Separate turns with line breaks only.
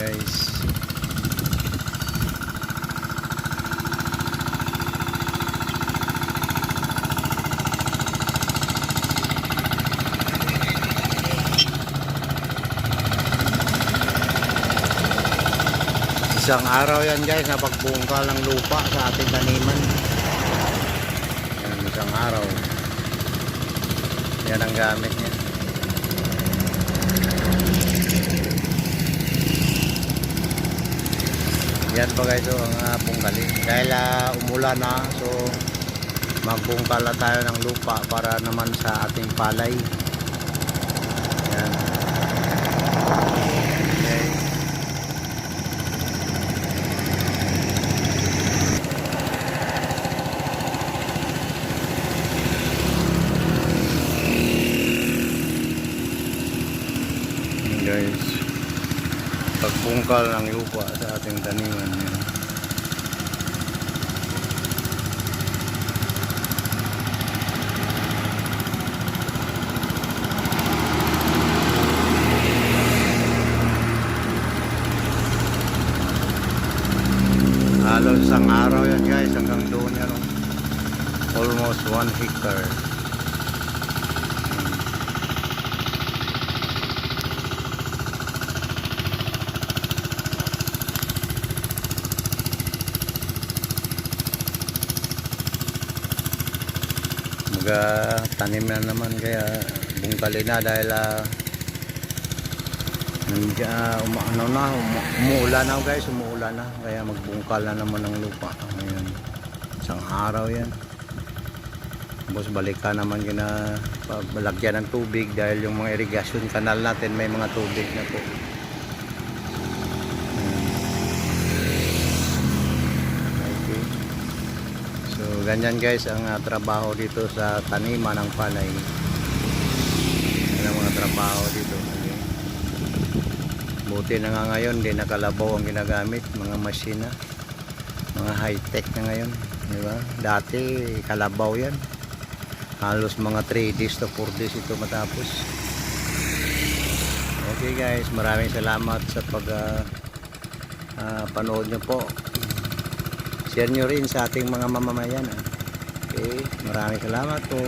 guys. Isang araw yan guys na pagbungkal ng lupa sa ating taniman. Yan, isang araw. Yan ang gamit niya. Yan pa guys ang uh, bungkalin. Dahil ah, umulan na, so magbungkal na tayo ng lupa para naman sa ating palay. Yan, guys pagbungkal ng lupa sa ating taniman yan. halos isang araw yan guys hanggang doon yan oh. almost 1 hectare Mga tanim na naman kaya bungkalin na dahil uh, uma, ano na, umu, umuulan na guys, umuulan na kaya magbungkal na naman ng lupa. Ngayon, isang araw yan. Tapos balikan naman kina balagyan ng tubig dahil yung mga irrigation canal natin may mga tubig na po. Okay. So ganyan guys ang ah, trabaho dito sa taniman ng palay. Yan ang mga trabaho dito. Okay. Buti na nga ngayon, di nakalabaw ang ginagamit, mga masina. Mga high-tech na ngayon. Di ba? Dati, kalabaw yan. Halos mga 3 days to 4 days ito matapos. Okay guys, maraming salamat sa pag ah, ah, panood nyo po. Share nyo rin sa ating mga mamamayan. ah. Okay, maraming salamat po.